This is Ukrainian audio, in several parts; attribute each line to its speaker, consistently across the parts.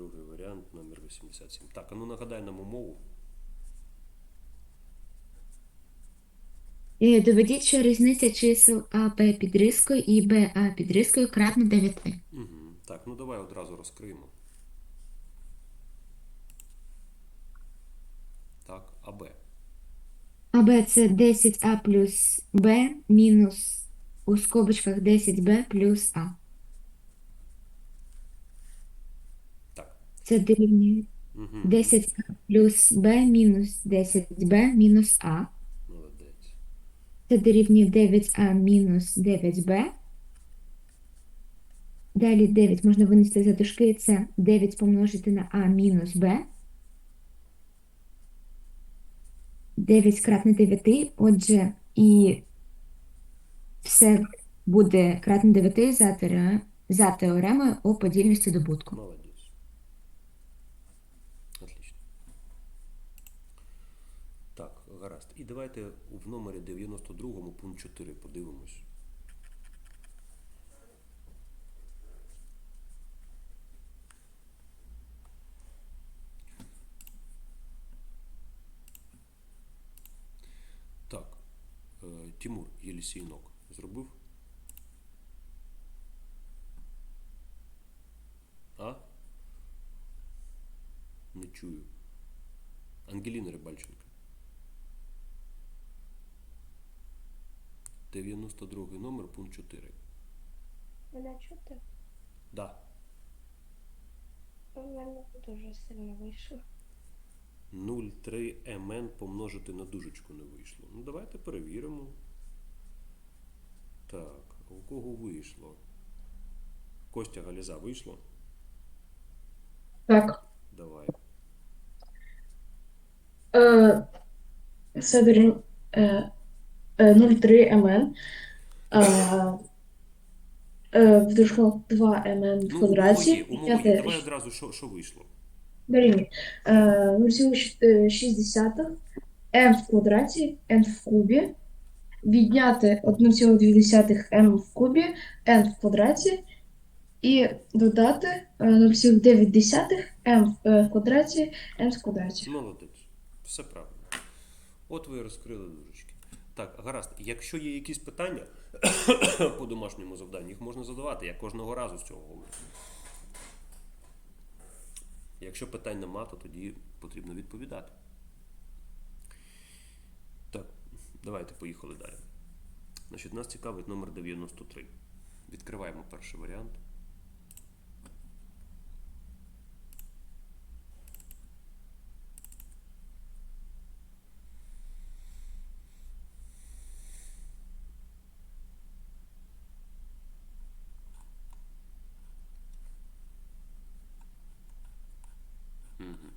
Speaker 1: Другий варіант, номер 87. Так, а ну нагадай нам умову.
Speaker 2: Е, Доведіть, що різниця чисел АБ під рискою і БА під рискою кратна 9.
Speaker 1: Угу. Так, ну давай одразу розкриємо. Так, АБ.
Speaker 2: АБ це 10А плюс Б мінус у скобочках 10Б плюс А.
Speaker 1: Так.
Speaker 2: Це дорівнює
Speaker 1: Угу.
Speaker 2: 10А плюс Б мінус 10Б мінус А.
Speaker 1: Молодець.
Speaker 2: Це дорівнює 9А мінус 9Б. Далі 9 можна винести за дужки. Це 9 помножити на А мінус Б. 9 кратне 9, отже, і все буде кратне 9 за, теоре- за теоремою о подільності добутку.
Speaker 1: Молодець. Отлично. Так, гаразд. І давайте в номері 92 пункт 4 подивимось. Так, е, Тимур Єлісійнок зробив? А? Не чую. Ангеліна Рибальченка. 92 номер, пункт 4.
Speaker 3: Мене чути?
Speaker 1: Да.
Speaker 3: У мене дуже сильно вийшло.
Speaker 1: 0,3 мн помножити на дужечку не вийшло. Ну, давайте перевіримо. Так, у кого вийшло? Костя Галіза вийшло?
Speaker 4: Так.
Speaker 1: Давай.
Speaker 4: Е, е, е, 0,3 мн. Е, е, в дужках 2 мн в
Speaker 1: Ну,
Speaker 4: квадраті.
Speaker 1: умови умови Давай одразу, що, що вийшло.
Speaker 4: дорівнює е, 0,6 м в квадраті, n в кубі. Відняти 1,2 м в кубі, n в квадраті. І додати е, 0,9 м в квадраті, n в квадраті.
Speaker 1: Молодець. Все правильно. От ви і розкрили дужечки. Так, гаразд. Якщо є якісь питання по домашньому завданню, їх можна задавати. Я кожного разу з цього говорю. Якщо питань нема, то тоді потрібно відповідати. Так, давайте поїхали далі. Значить, нас цікавить номер 93. Відкриваємо перший варіант. Мгм.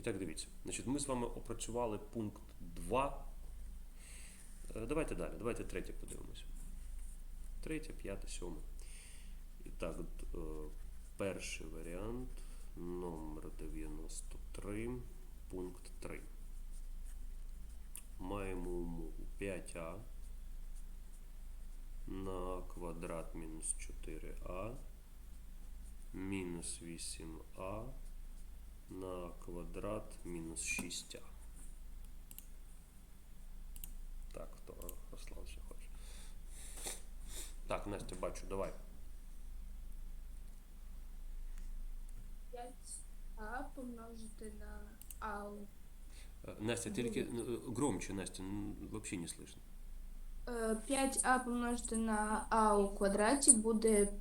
Speaker 1: І так, дивіться. Значить, ми з вами опрацювали пункт 2. Е, Давайте далі, давайте третє подивимося. Третє, п'яте, сьоме. І так, е, перший варіант, номер 93, пункт 3. Маємо умову 5а на квадрат мінус 4а мінус 8а на квадрат мінус 6а. Так, хто Руслан ще хоче. Так, Настя, бачу, давай.
Speaker 5: 5а помножити на а.
Speaker 1: Е, Настя, тільки е, громче, Настя, м, взагалі не слышно.
Speaker 5: Е, 5а помножити на а у квадраті буде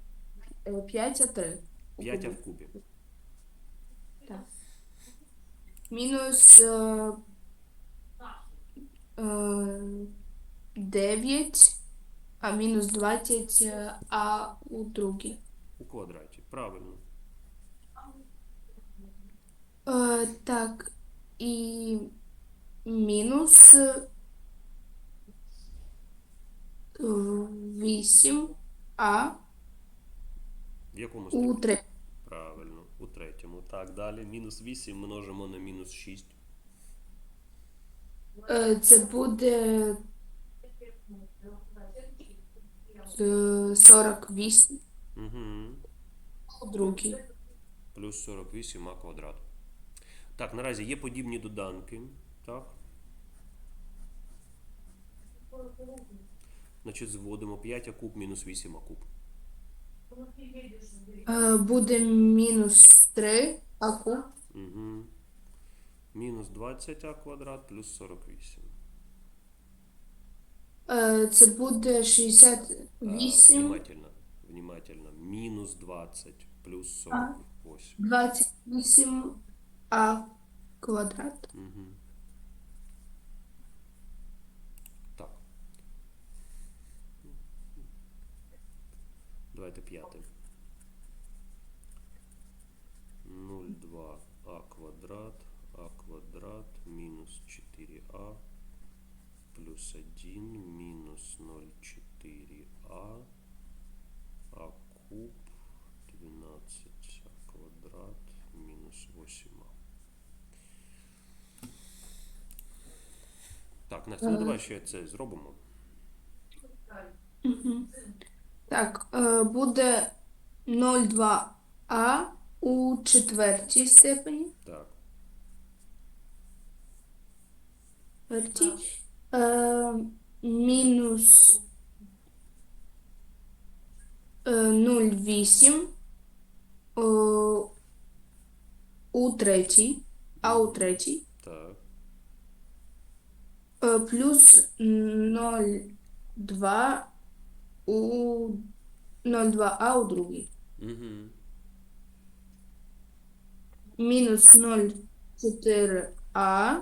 Speaker 5: 5а3.
Speaker 1: 5 а в кубі.
Speaker 5: Так. Мінус е, е, 9, а мінус 20 е, а у другій.
Speaker 1: У квадраті. Правильно.
Speaker 5: Е, так, і мінус е, 8 а
Speaker 1: В якому
Speaker 5: у
Speaker 1: степені?
Speaker 5: 3.
Speaker 1: Правильно, третьому. Так, далі. Мінус 8 множимо на мінус 6.
Speaker 4: Е, Це буде е, 48
Speaker 1: Угу.
Speaker 4: у другій.
Speaker 1: Плюс 48 а квадрат. Так, наразі є подібні доданки. Так. Значить, зводимо 5 а куб мінус 8 а куб.
Speaker 4: Е, Буде мінус 3 а куб.
Speaker 1: Угу. Мінус 20 а квадрат плюс 48.
Speaker 4: Е, Це буде
Speaker 1: А,
Speaker 4: 68,
Speaker 1: внимательно, внимательно. Мінус 20 плюс 48.
Speaker 4: 28 а квадрат.
Speaker 1: Угу. Давайте п'яте. 0,2 а квадрат, а квадрат минус 4а плюс 1 минус 0,4а, а куб 12 а квадрат минус 8а. Так, Настя, ну давай ще це зробимо.
Speaker 4: Мгм. Так, е, буде 0,2а у четвертій степені.
Speaker 1: Так.
Speaker 4: Четвертій. Е, мінус е, 0,8 е, у третій, а у третій.
Speaker 1: Так.
Speaker 4: Е, плюс 0,2 у 0,2а у другій.
Speaker 1: Угу.
Speaker 4: Мінус 0,4а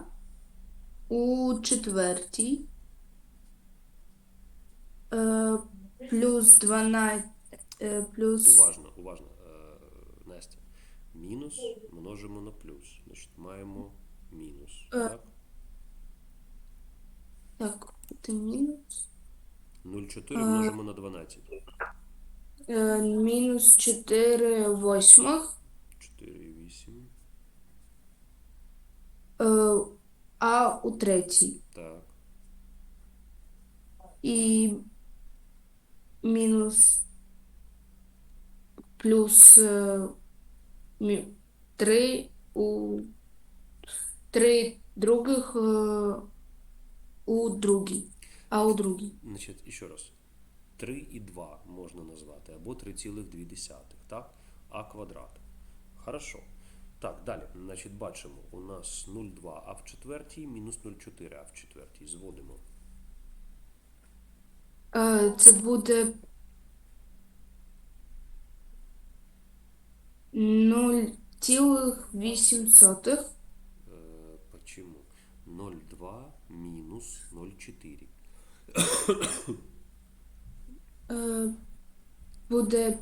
Speaker 4: у четвертій. Е, плюс 12, е, плюс
Speaker 1: Уважно, уважно, е, Настя. Мінус множимо на плюс. Значить, маємо мінус.
Speaker 4: Е.
Speaker 1: Так?
Speaker 4: так, це мінус.
Speaker 1: 0,4
Speaker 4: Е.
Speaker 1: множимо на 12.
Speaker 4: Е, мінус 4 восьмих.
Speaker 1: 4,8.
Speaker 4: Е, а у третій.
Speaker 1: Так.
Speaker 4: І мінус плюс е, мі, 3 у 3 других е, у другій. А у другій.
Speaker 1: Значить, ще раз. 3,2 можна назвати, або 3,2, так? А квадрат. Хорошо. Так, далі. Значить, бачимо, у нас 0,2 а в четвертій, мінус 0,4 а в четвертій. Зводимо.
Speaker 4: Е, Це буде 0,8.
Speaker 1: Е, почему? 0,2 мінус 0,4.
Speaker 4: Е, Буде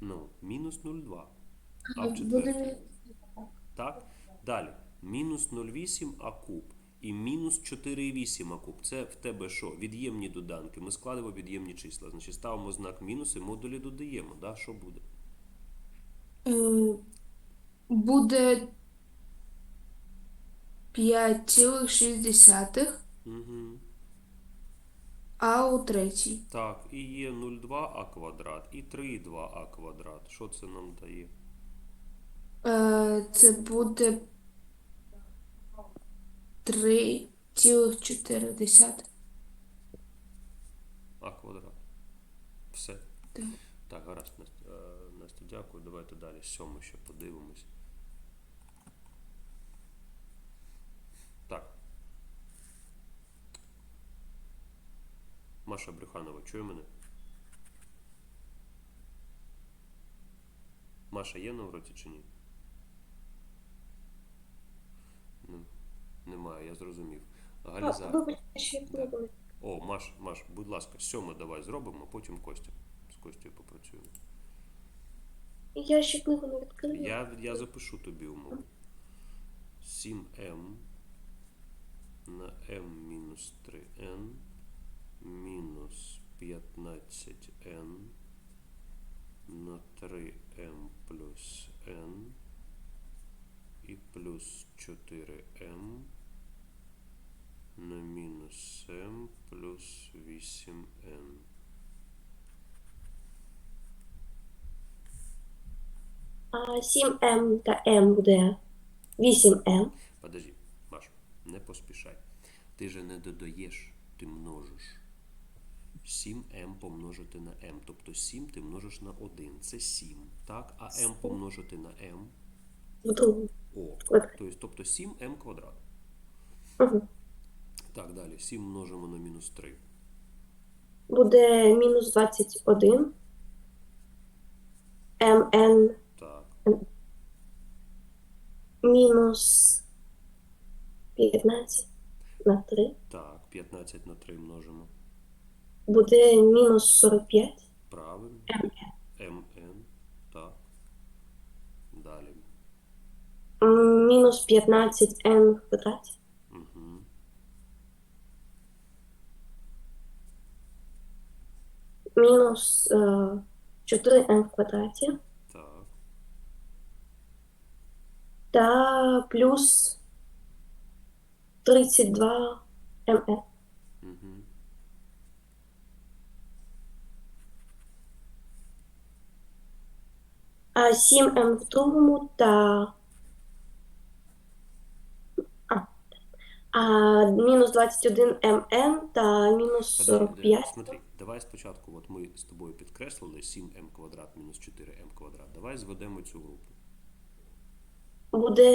Speaker 1: Ну, мінус 0,2. А в четвертій. Так? Далі. Мінус 0,8 а куб. І мінус 4,8 а куб. Це в тебе що? Від'ємні доданки. Ми складемо від'ємні числа. Значить, ставимо знак мінус і модулі додаємо. Да? Що буде?
Speaker 4: Е, буде 5,6,
Speaker 1: Угу.
Speaker 4: а у третій.
Speaker 1: Так, і є 0,2 а квадрат, і 3,2 а квадрат. Що це нам дає?
Speaker 4: Е, Це буде 3,4.
Speaker 1: А квадрат. Все.
Speaker 4: Так.
Speaker 1: Так, гаразд, Настя, Е, дякую. Давайте далі. Сьоме ще подивимось. Маша Брюханова, чує мене? Маша є на уроці чи ні? Нем- Немає, я зрозумів. Галіза. Да. О, Маш, Маш, будь ласка, сьоме давай зробимо, потім Костя. З Костю попрацюємо.
Speaker 3: Я ще книгу не відкрила.
Speaker 1: Я, я запишу тобі умову. 7m на m мінус 3n мінус 15n на 3m плюс n плюс 4m на мінус m плюс 8n.
Speaker 3: А 7М та М буде 8М.
Speaker 1: Подожди, Маш, не поспішай. Ти же не додаєш, ти множиш. 7m помножити на m. Тобто 7 ти множиш на 1. Це 7. Так? А m помножити на m. О. Тобто, тобто 7m квадрат.
Speaker 3: Угу.
Speaker 1: Так, далі. 7 множимо на мінус 3.
Speaker 3: Буде мінус 21. МН
Speaker 1: Так.
Speaker 3: мінус 15 на 3.
Speaker 1: Так, 15 на 3 множимо.
Speaker 3: Буде мінус 45.
Speaker 1: Правильно. mn. Так. Далі.
Speaker 3: М, Мінус 15Н в квадраті.
Speaker 1: Угу.
Speaker 3: Мінус е, 4Н в квадраті.
Speaker 1: Так.
Speaker 3: Та плюс 32 МН.
Speaker 1: Угу.
Speaker 3: А 7М в другому та. А, а мінус 21 МН та мінус
Speaker 1: Подожди,
Speaker 3: 45.
Speaker 1: Смотри, давай спочатку, от ми з тобою підкреслили 7m квадрат мінус 4m квадрат. Давай зведемо цю групу.
Speaker 3: Буде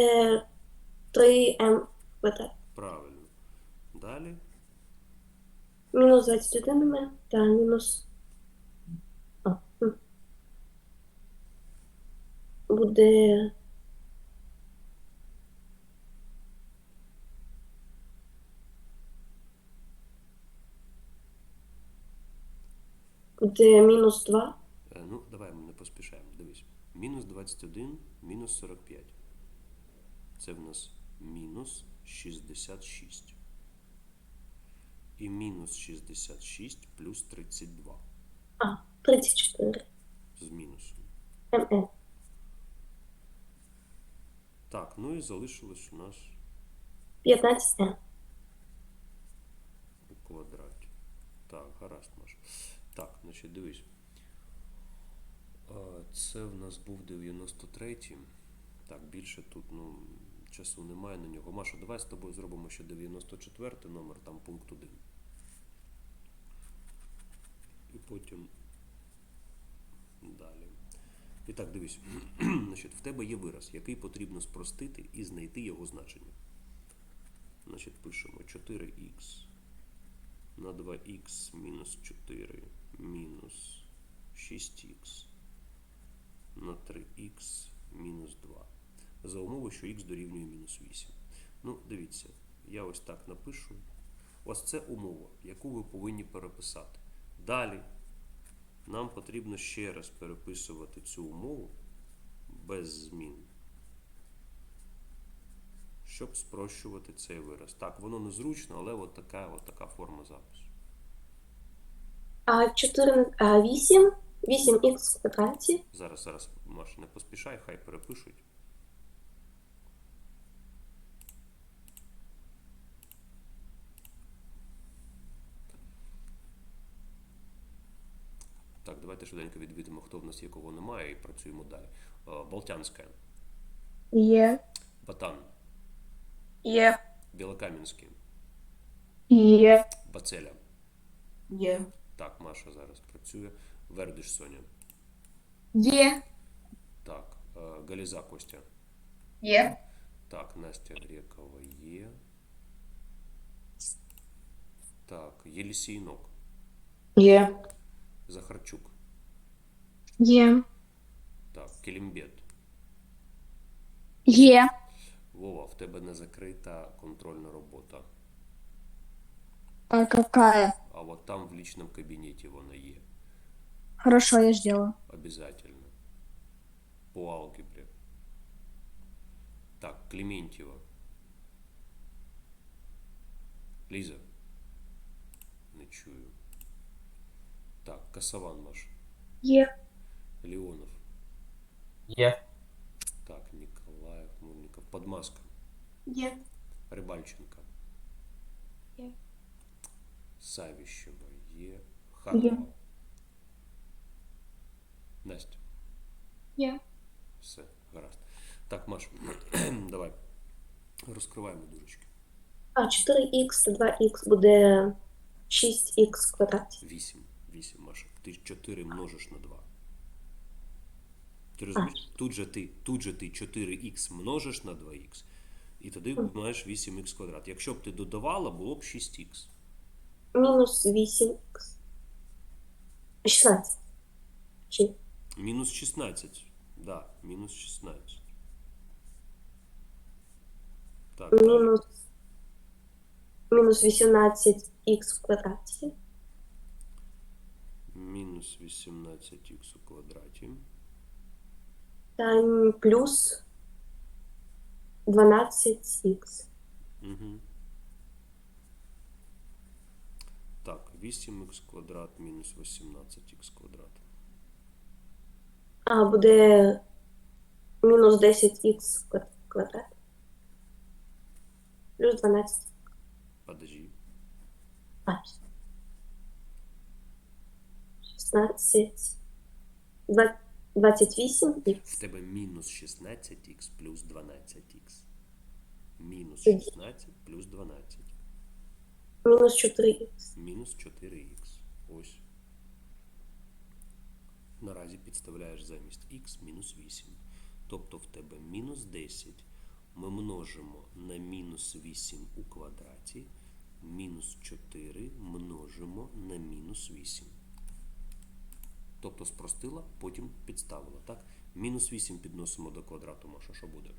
Speaker 3: 3М в квадраті.
Speaker 1: Правильно. Далі.
Speaker 3: Мінус 21 МН та мінус. А, м. Буде. Буде мінус 2.
Speaker 1: Е, Ну, давай ми не поспішаємо. Дивись. Мінус 21, мінус 45. Це в нас мінус 66. І мінус 66 плюс 32
Speaker 3: А, 34
Speaker 1: з мінусом. Так, ну і залишилось у нас
Speaker 3: 15
Speaker 1: у квадраті. Так, гаразд, Маш. Так, значить, дивись. Це в нас був 93-й. Так, більше тут ну, часу немає на нього. Маша, давай з тобою зробимо ще 94 й номер, там пункт 1. І потім далі. І так, дивись. Значить, в тебе є вираз, який потрібно спростити і знайти його значення. Значить, пишемо 4х на 2х мінус 4 мінус 6х на 3х мінус 2. За умови, що х дорівнює мінус 8. Ну, дивіться, я ось так напишу. Ось це умова, яку ви повинні переписати. Далі нам потрібно ще раз переписувати цю умову без змін, щоб спрощувати цей вираз. Так, воно незручно, але от така, от така форма запису.
Speaker 3: 4, 8, 8х в квадраті.
Speaker 1: Зараз, зараз, Маша, не поспішай, хай перепишуть. Так, давайте швиденько відвідимо, хто в нас є, кого немає, і працюємо далі. Е, Болтянська,
Speaker 4: Є.
Speaker 1: Батан,
Speaker 5: Є.
Speaker 1: Білокам'янський,
Speaker 4: Є.
Speaker 1: Бацеля.
Speaker 5: Є.
Speaker 1: Так, Маша зараз працює. Вердиш Соня.
Speaker 2: Є.
Speaker 1: Так, е, Галіза Костя.
Speaker 4: Є.
Speaker 1: Так, Настя Грекова є. Так, Єлісійнок.
Speaker 5: Є.
Speaker 1: Захарчук.
Speaker 2: Є.
Speaker 1: Так, Келімбет.
Speaker 2: Є.
Speaker 1: Вова, в тебе не закрита контрольна робота.
Speaker 2: А какая?
Speaker 1: А от там в личном кабінеті вона є.
Speaker 2: Хорошо, я сделаю.
Speaker 1: Обязательно. По алгебре. Так, Клементьева. Ліза. Не чую. Так, Касаван Маш.
Speaker 2: Є.
Speaker 1: Леонов.
Speaker 6: Є.
Speaker 1: Так, Николаев, Мурников. Подмаска.
Speaker 3: Є.
Speaker 1: Рибальченка.
Speaker 3: Є.
Speaker 1: Савіщева є. Харкова. Настя.
Speaker 3: Є.
Speaker 1: Все, гаразд. Так, Маш, давай. Розкриваємо дужечки.
Speaker 3: А 4х 2х буде 6х в квадраті.
Speaker 1: 8. 8, Маша. Ти 4 множиш на 2. Ти розумієш? Тут же ти, тут же ти 4х множиш на 2х. І тоді маєш 8х квадрат. Якщо б ти додавала, було б 6х.
Speaker 3: Мінус 8х. 16. Чи?
Speaker 1: Мінус 16. Да, мінус 16. Так.
Speaker 3: Мінус, мінус 18х в квадраті.
Speaker 1: мінус 18х у квадраті.
Speaker 3: Та м, плюс 12х.
Speaker 1: Угу. Так, 8х квадрат мінус 18х квадрат.
Speaker 3: А буде мінус 10х в квадраті. Плюс 12.
Speaker 1: Подожди.
Speaker 3: А, 16. 28х.
Speaker 1: В тебе мінус 16х плюс 12х. Мінус
Speaker 3: Тоді.
Speaker 1: 16 плюс 12.
Speaker 3: Мінус 4х.
Speaker 1: Мінус 4х. Ось. Наразі підставляєш замість х мінус 8. Тобто в тебе мінус 10 ми множимо на мінус 8 у квадраті. Мінус 4 множимо на мінус 8. Тобто спростила, потім підставила. Так? Мінус 8 підносимо до квадрату, Маша, що буде?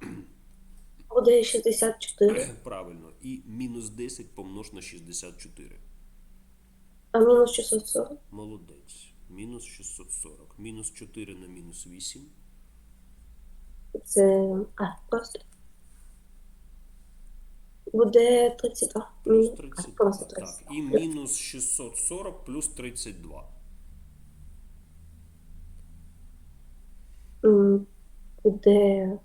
Speaker 3: Буде 64.
Speaker 1: Правильно. І мінус 10 помнож на 64.
Speaker 3: А мінус 640.
Speaker 1: Молодець. Мінус 640. Мінус 4 на мінус 8.
Speaker 3: Це. А, просто. Буде 32.
Speaker 1: Плюс
Speaker 3: Мінус- а,
Speaker 1: 32. Так. І мінус 640 плюс 32.
Speaker 3: Е, де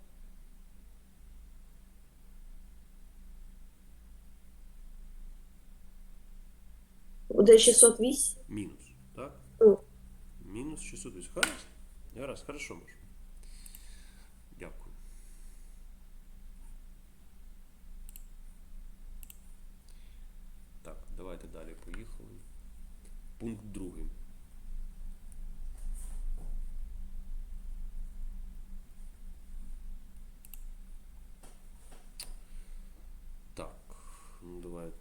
Speaker 3: буде 608.
Speaker 1: Мінус, так?
Speaker 3: Mm.
Speaker 1: Мінус 608. Гаразд. Гаразд, хорошо, може. Дякую. Так, давайте далі поїхали. Пункт 2.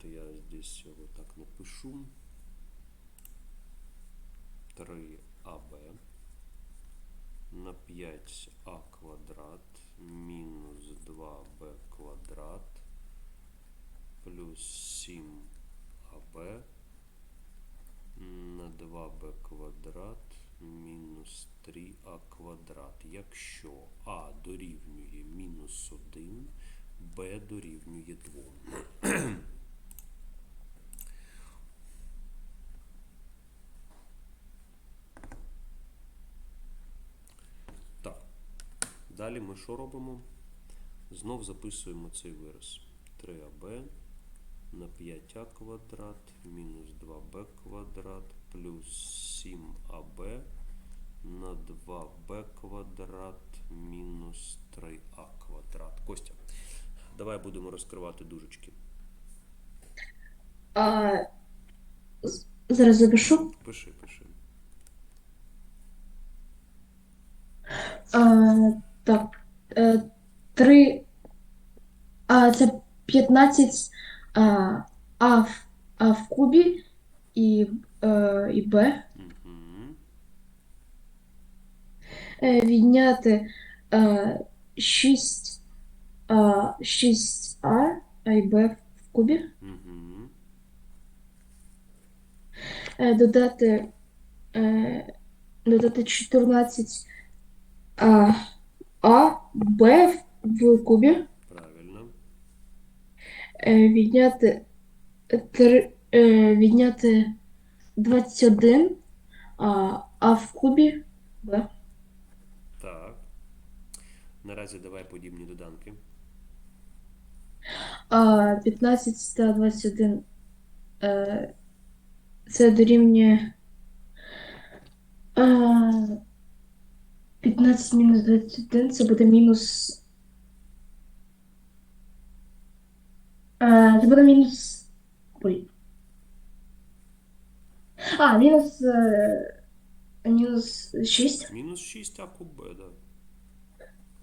Speaker 1: Давайте я здесь его так напишу. 3АБ на 5а квадрат мінус 2b квадрат плюс 7аб на 2b квадрат мінус 3а квадрат. Якщо а дорівнює мінус 1, b дорівнює 2. Далі ми що робимо? Знов записуємо цей вираз. 3аб на 5а квадрат мінус 2b квадрат плюс 7аб на 2b квадрат мінус 3а квадрат. Костя, давай будемо розкривати дужечки.
Speaker 4: А, зараз запишу.
Speaker 1: Пиши, пиши.
Speaker 4: А, так. Е, 3. А, це 15 а, а, в, а в кубі і, е, і Б.
Speaker 1: Угу.
Speaker 4: Е, відняти е, 6, а, 6А, а і Б в кубі. Е, додати, е, додати 14 а, а Б в, в кубі.
Speaker 1: Правильно.
Speaker 4: Е, відняти, три, е, відняти 21 а, а в кубі Б.
Speaker 1: Так. Наразі давай подібні доданки.
Speaker 4: А 15 та 21 е, це дорівнює а, 15 мінус 21 це буде мінус. Це буде мінус. Ой. А, мінус. е, Мінус 6.
Speaker 1: Мінус 6 а куб Б, да.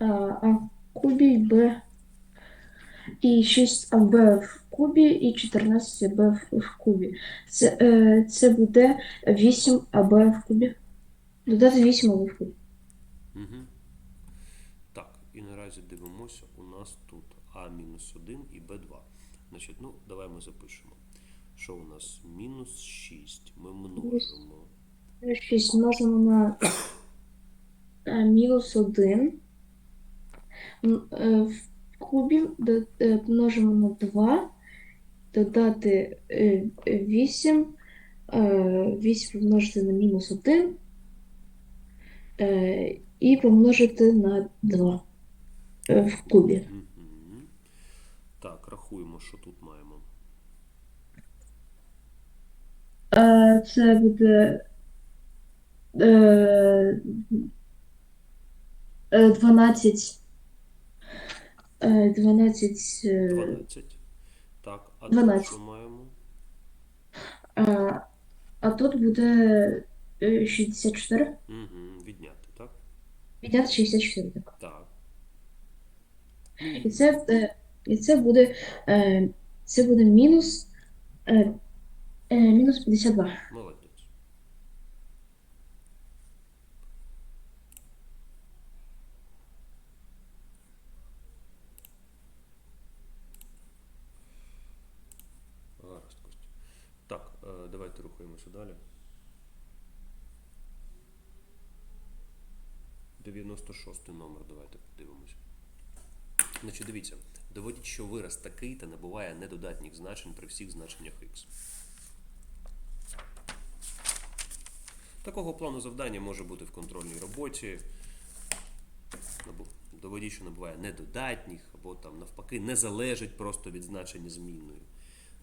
Speaker 4: А, а в кубі Б. І 6 АБ в кубі, і 14 АБ в, в кубі. Це, е, це буде 8 АБ в кубі. Додати 8 АБ в кубі.
Speaker 1: Угу. Так, і наразі дивимося, у нас тут А-1 і Б2. Значить, ну, давай ми запишемо. Що у нас? Мінус 6. Ми множимо.
Speaker 4: 6 множимо на е, мінус 1. Е, В кубі е, множимо на 2. Додати 8. 8 помножити на мінус 1. Е, І помножити на 2 е, в кубі.
Speaker 1: Так, рахуємо, що тут маємо.
Speaker 4: Е, Це буде е, е, 12. е, 12. е,
Speaker 1: 12. Так, а
Speaker 4: 12.
Speaker 1: тут що маємо?
Speaker 4: А, а тут буде е, 64.
Speaker 1: Угу. Відняти, так?
Speaker 4: Відняти 64, так.
Speaker 1: Так.
Speaker 4: І це, е, і це буде, е, це буде мінус, е, е, мінус 52.
Speaker 1: Молодець. Гаразд, Костя. Так, е, давайте рухаємося далі. 96 номер, давайте подивимося. Значить, дивіться, доводіть, що вираз такий та набуває недодатніх значень при всіх значеннях х. Такого плану завдання може бути в контрольній роботі. Доводіть, що набуває недодатніх, або там навпаки не залежить просто від значення змінною.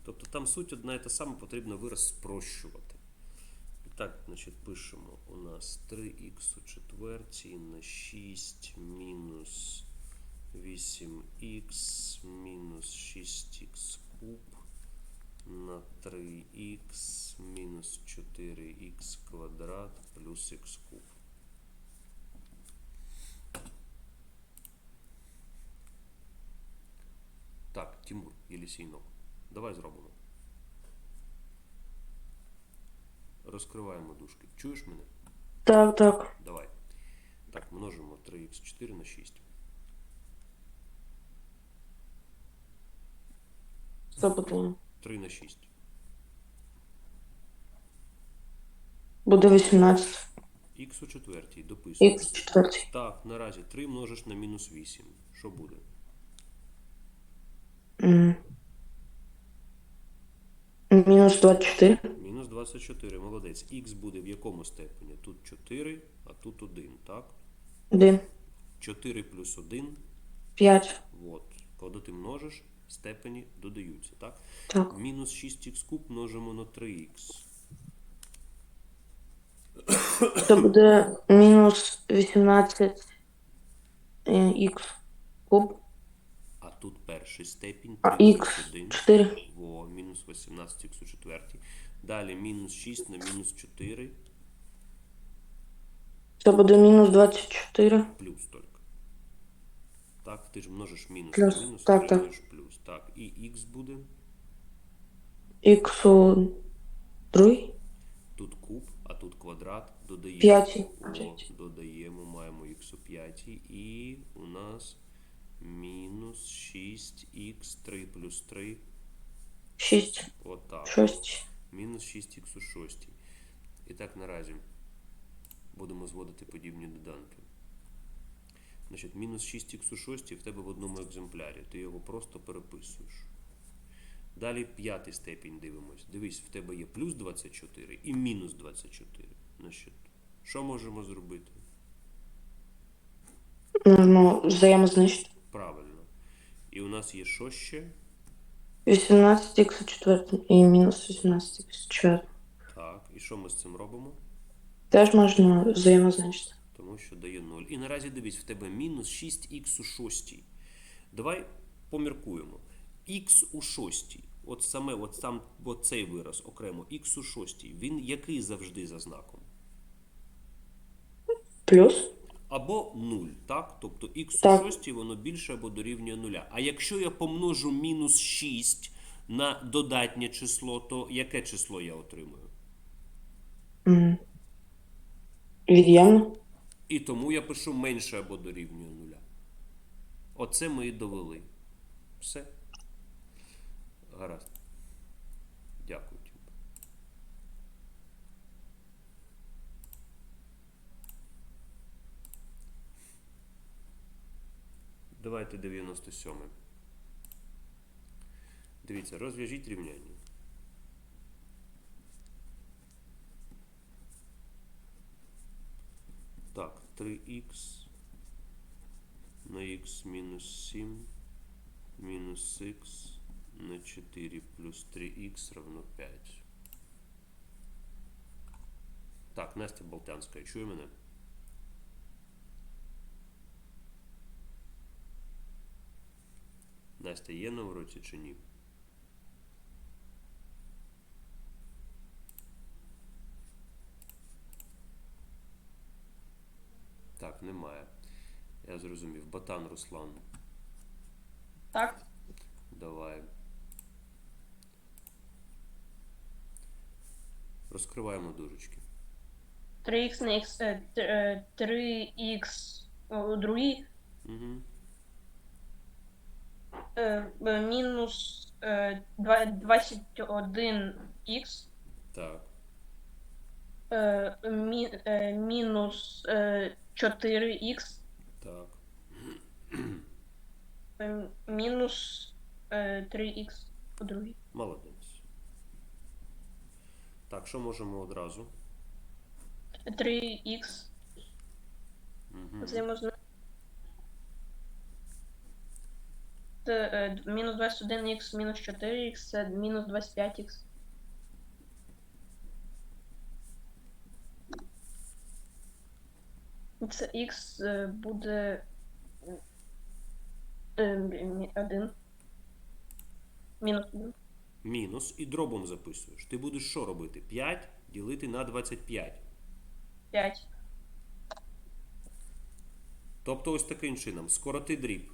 Speaker 1: Тобто там суть одна і та сама, потрібно вираз спрощувати. Так, значить, пишемо у нас 3х у четвертій на 6 мінус 8х мінус 6х куб на 3х мінус 4х квадрат плюс х куб. Так, Тимур Єлісійнов, давай зробимо. Розкриваємо дужки. Чуєш мене?
Speaker 5: Так, так.
Speaker 1: Давай. Так, множимо 3х4 на 6.
Speaker 5: Що буде?
Speaker 1: 3 на 6.
Speaker 5: Буде 18.
Speaker 1: Х у четвертій, дописуємо.
Speaker 5: Х четвертий.
Speaker 1: Так, наразі 3 множиш на мінус 8. Що буде?
Speaker 5: Мінус 24.
Speaker 1: Мінус 24, молодець. Х буде в якому степені? Тут 4, а тут 1, так?
Speaker 5: 1.
Speaker 1: 4 плюс 1,
Speaker 5: 5.
Speaker 1: от. Коли ти множиш, степені додаються, так?
Speaker 5: Так.
Speaker 1: Мінус 6х куб множимо на 3х.
Speaker 5: Це буде мінус 18 е, х куб.
Speaker 1: А тут перший степінь,
Speaker 5: А х 4.
Speaker 1: Во, мінус 18х у четвертій. Далі мінус 6 на мінус 4
Speaker 5: Це буде мінус 24.
Speaker 1: плюс тільки. Так, ти ж множиш мінус
Speaker 5: Плюс,
Speaker 1: на мінус,
Speaker 5: так, так.
Speaker 1: отримуєш плюс. Так, і х буде.
Speaker 5: Х у другий.
Speaker 1: Тут куб, а тут квадрат. Додаємо.
Speaker 5: П'ятий.
Speaker 1: О, додаємо, маємо х у п'ятій. І у нас мінус 6х 3 плюс 3.
Speaker 5: 6.
Speaker 1: Отак.
Speaker 5: 6.
Speaker 1: Мінус 6х у шостій. І так наразі будемо зводити подібні доданки. Значить, мінус 6х у шостій в тебе в одному екземплярі. Ти його просто переписуєш. Далі п'ятий степінь дивимось. Дивись, в тебе є плюс 24 і мінус 24. Значить, що можемо зробити?
Speaker 5: Можемо взаємознищити.
Speaker 1: Правильно. І у нас є що ще?
Speaker 6: 18х у четвертому і мінус 18х у четвертому.
Speaker 1: Так, і що ми з цим робимо?
Speaker 6: Теж можна взаємозначити.
Speaker 1: Тому що дає 0. І наразі дивись, в тебе мінус 6х у шостій. Давай поміркуємо. Х у шостій. От саме от там, от цей вираз окремо, х у шостій, він який завжди за знаком?
Speaker 6: Плюс.
Speaker 1: Або 0, так? Тобто х у шостій воно більше або дорівнює 0. А якщо я помножу мінус 6 на додатнє число, то яке число я отримую?
Speaker 6: Від'ємно.
Speaker 1: І тому я пишу менше або дорівнює нуля. Оце ми і довели. Все. Гаразд. Дякую. Тім. Давайте 97. Дивіться, розв'яжіть рівняння. Так, 3х на х мінус 7 мінус х на 4 плюс 3х равно 5. Так, Настя Болтянська, чує мене? Настя є на уроці чи ні? Так, немає. Я зрозумів. Батан Руслан.
Speaker 5: Так.
Speaker 1: Давай. Розкриваємо дужечки.
Speaker 7: 3х на х, е, т- е, 3х у другій
Speaker 1: Угу.
Speaker 7: Е, е, мінус е, 21х
Speaker 1: Так.
Speaker 7: е, е, мінус е, 4х
Speaker 1: Так.
Speaker 7: мінус е, 3х у другій.
Speaker 1: Молодець. Так, що можемо одразу?
Speaker 7: 3х
Speaker 1: Угу.
Speaker 7: взаємозна. Це, е, мінус 21х мінус 4х це мінус 25х. Це х е, буде е, мі- один. Мінус один.
Speaker 1: Мінус і дробом записуєш. Ти будеш що робити? 5 ділити на 25.
Speaker 7: 5.
Speaker 1: Тобто ось таким чином. Скороти дріб.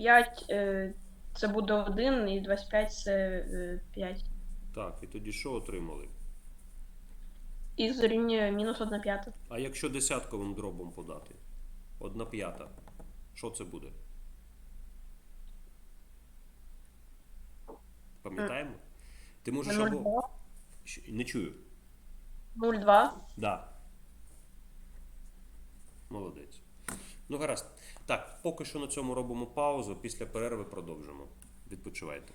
Speaker 7: 5 е, це буде 1 і 25 це е, 5.
Speaker 1: Так, і тоді що отримали?
Speaker 7: Х дорівнює мінус 1 п'ята.
Speaker 1: А якщо десятковим дробом подати? Одна п'ята. Що це буде? Пам'ятаємо? Ти можеш або.
Speaker 7: 0,2.
Speaker 1: Не чую.
Speaker 7: 0,2.
Speaker 1: Да. Молодець. Ну, гаразд. Так, поки що на цьому робимо паузу. Після перерви продовжимо. Відпочивайте.